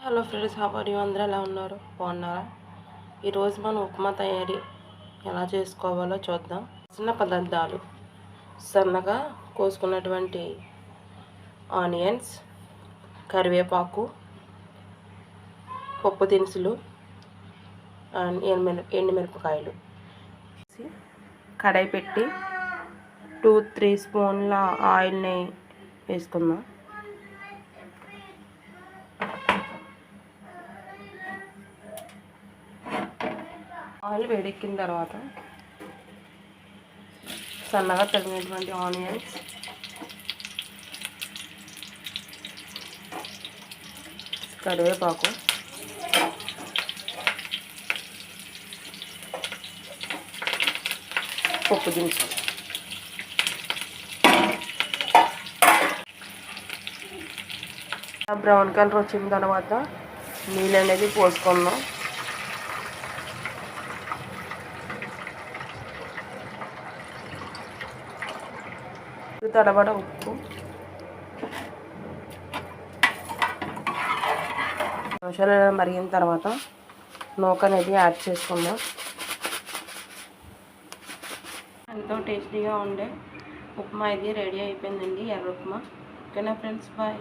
Hello friends Harbour అందరూ ఎలా ఉన్నారు? బాగున్నారా? ఈరోజు మనం ఉప్మా తయారీ ఎలా చేసుకోవాలో చూద్దాం. చిన్న పదార్థాలు. సన్నగా కోసుకున్నటువంటి ఆనియన్స్ కరివేపాకు పప్పు దినుసులు అండ్ ఎండుమిర ఎండుమిరపకాయలు. కడాయి పెట్టి టూ త్రీ స్పూన్ల ఆయిల్ని వేసుకుందాం. ఆయిల్ వేడెక్కిన తర్వాత సన్నగా తగినటువంటి ఆనియన్స్ కరివేపాకు పప్పు దినుసులు. బ్రౌన్ కలర్ వచ్చిన తర్వాత నీళ్ళు అనేది పోసుకుందాం. తడబడ ఉప్పు. నిమిషాలు మరిగిన తర్వాత నూక అనేది యాడ్ చేసుకుందాం. ఎంతో టేస్టీగా ఉండే ఉప్మా ఇది రెడీ అయిపోయిందండి ఎర్ర ఉప్మా. ఓకేనా ఫ్రెండ్స్ బాయ్.